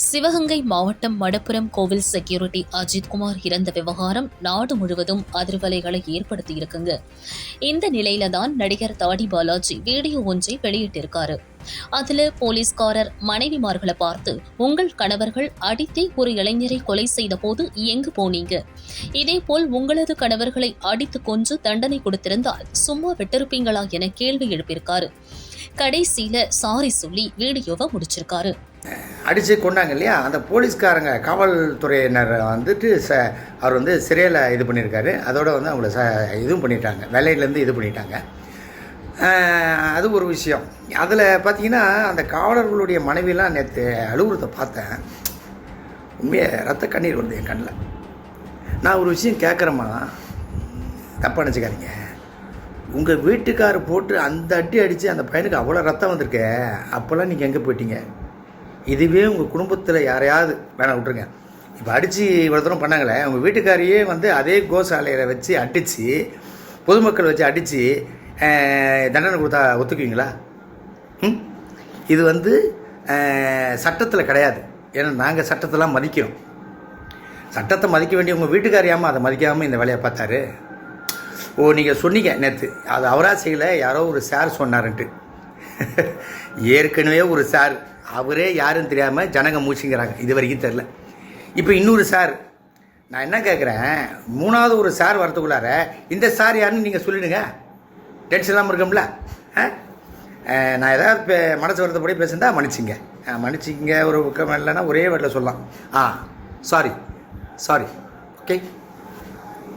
சிவகங்கை மாவட்டம் மடப்புரம் கோவில் செக்யூரிட்டி அஜித்குமார் இறந்த விவகாரம் நாடு முழுவதும் அதிர்வலைகளை ஏற்படுத்தியிருக்குங்க. இந்த நிலையில தான் நடிகர் தாடி பாலாஜி வீடியோ ஒன்றை வெளியிட்டிருக்காரு. அதுல போலீஸ்காரர் மனைவிமார்களை பார்த்து உங்கள் கணவர்கள் அடித்தே ஒரு இளைஞரை கொலை செய்த போது எங்கு போனீங்க? இதேபோல் உங்களது கணவர்களை அடித்து கொன்று தண்டனை கொடுத்திருந்தால் சும்மா விட்டிருப்பீங்களா என கேள்வி எழுப்பியிருக்காரு. கடைசியில சாரி சொல்லி வீடியோவை முடிச்சிருக்காரு. அடித்து கொண்டாங்க இல்லையா? அந்த போலீஸ்காரங்க காவல்துறையினர் வந்துட்டு ச அவர் வந்து சிறையில் இது பண்ணியிருக்காரு. அதோட வந்து அவங்கள ச இதுவும் பண்ணிட்டாங்க. வேலையிலேருந்து இது பண்ணிட்டாங்க. அது ஒரு விஷயம். அதில் பார்த்தீங்கன்னா அந்த காவலர்களுடைய மனைவியெல்லாம் நேற்று அலுவலகத்தை பார்த்தேன். உண்மையாக ரத்த கண்ணீர் வருது என் கண்ணில். நான் ஒரு விஷயம் கேட்குறேம்மா தப்பாக நினச்சிக்காதீங்க. உங்கள் வீட்டுக்காரர் போட்டு அந்த அடி அடித்து அந்த பையனுக்கு அவ்வளோ ரத்தம் வந்திருக்கே அப்போல்லாம் நீங்கள் எங்கே போயிட்டீங்க? இதுவே உங்கள் குடும்பத்தில் யாரையாவது வேணாம் விட்ருங்க இப்போ அடித்து இவ்வளோ தூரம் பண்ணாங்களே உங்கள் வீட்டுக்காரையே வந்து அதே கோசாலையில் வச்சு அடித்து பொதுமக்கள் வச்சு அடித்து தண்டனை கொடுத்தா ஒத்துக்குவீங்களா? ம்? இது வந்து சட்டத்தில் கிடையாது. ஏன்னா நாங்கள் சட்டத்தெல்லாம் மதிக்கிறோம். சட்டத்தை மதிக்க வேண்டிய உங்கள் வீட்டுக்காரியாமல் அதை மதிக்காமல் இந்த வேலையை பார்த்தாரு. ஓ நீங்கள் சொன்னீங்க நேற்று அது அவராக செய்யலை யாரோ ஒரு சார் சொன்னாருன்ட்டு. ஏற்கனவே ஒரு சார் அவரே யாருன்னு தெரியாமல் ஜனங்க மூச்சுங்கிறாங்க. இது வரைக்கும் தெரில இப்போ இன்னொரு சார் நான் என்ன கேட்குறேன் மூணாவது ஒரு சார் வரத்துக்குள்ளார இந்த சார் யாருன்னு நீங்கள் சொல்லிடுங்க. டென்ஷன் இல்லாமல் இருக்கும்ல. ஆ? நான் ஏதாவது பே மனசு வருத்தப்படி பேசுந்தா மன்னிச்சிங்க. மன்னிச்சிங்க ஒரு பக்கம் இல்லைன்னா ஒரே வேட்டில் சொல்லலாம். ஆ சாரி சாரி ஓகே